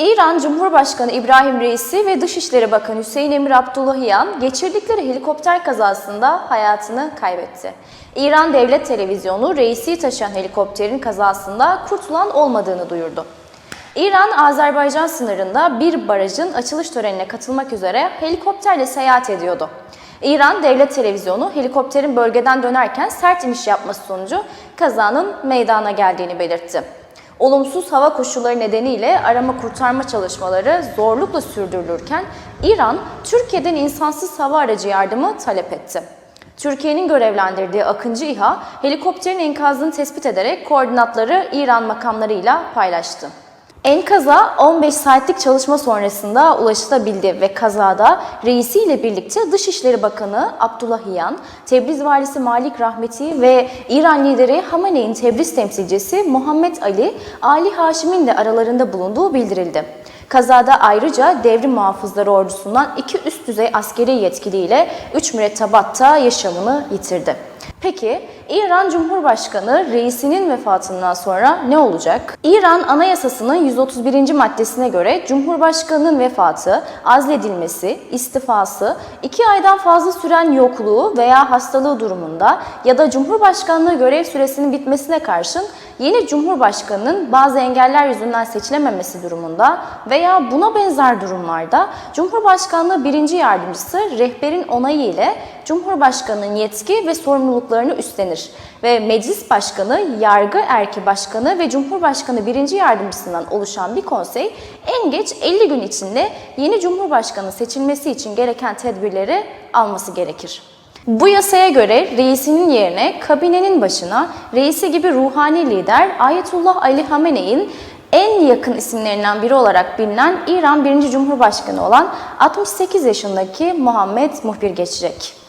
İran Cumhurbaşkanı İbrahim Reisi ve Dışişleri Bakanı Hüseyin Emir Abdullahiyan geçirdikleri helikopter kazasında hayatını kaybetti. İran Devlet Televizyonu reisi taşıyan helikopterin kazasında kurtulan olmadığını duyurdu. İran, Azerbaycan sınırında bir barajın açılış törenine katılmak üzere helikopterle seyahat ediyordu. İran Devlet Televizyonu helikopterin bölgeden dönerken sert iniş yapması sonucu kazanın meydana geldiğini belirtti. Olumsuz hava koşulları nedeniyle arama kurtarma çalışmaları zorlukla sürdürülürken İran, Türkiye'den insansız hava aracı yardımı talep etti. Türkiye'nin görevlendirdiği Akıncı İHA, helikopterin enkazını tespit ederek koordinatları İran makamlarıyla paylaştı. Enkaza 15 saatlik çalışma sonrasında ulaşılabildi ve kazada reisiyle birlikte Dışişleri Bakanı Abdullahiyan, Tebriz Valisi Malik Rahmeti ve İran lideri Hamene'in Tebriz temsilcisi Muhammed Ali, Ali Haşim'in de aralarında bulunduğu bildirildi. Kazada ayrıca devrim muhafızları ordusundan iki üst düzey askeri yetkiliyle 3 mürettebat da yaşamını yitirdi. Peki İran Cumhurbaşkanı reisinin vefatından sonra ne olacak? İran Anayasası'nın 131. maddesine göre Cumhurbaşkanının vefatı, azledilmesi, istifası, 2 aydan fazla süren yokluğu veya hastalığı durumunda ya da Cumhurbaşkanlığı görev süresinin bitmesine karşın yeni Cumhurbaşkanının bazı engeller yüzünden seçilememesi durumunda veya buna benzer durumlarda Cumhurbaşkanlığı birinci yardımcısı rehberin onayı ile Cumhurbaşkanının yetki ve sorumluluklarını üstlenir ve Meclis Başkanı, Yargı Erki Başkanı ve Cumhurbaşkanı birinci yardımcısından oluşan bir konsey en geç 50 gün içinde yeni Cumhurbaşkanı seçilmesi için gereken tedbirleri alması gerekir. Bu yasaya göre reisinin yerine kabinenin başına reisi gibi ruhani lider Ayetullah Ali Hamene'in en yakın isimlerinden biri olarak bilinen İran 1. Cumhurbaşkanı olan 68 yaşındaki Muhammed Muhbir geçecek.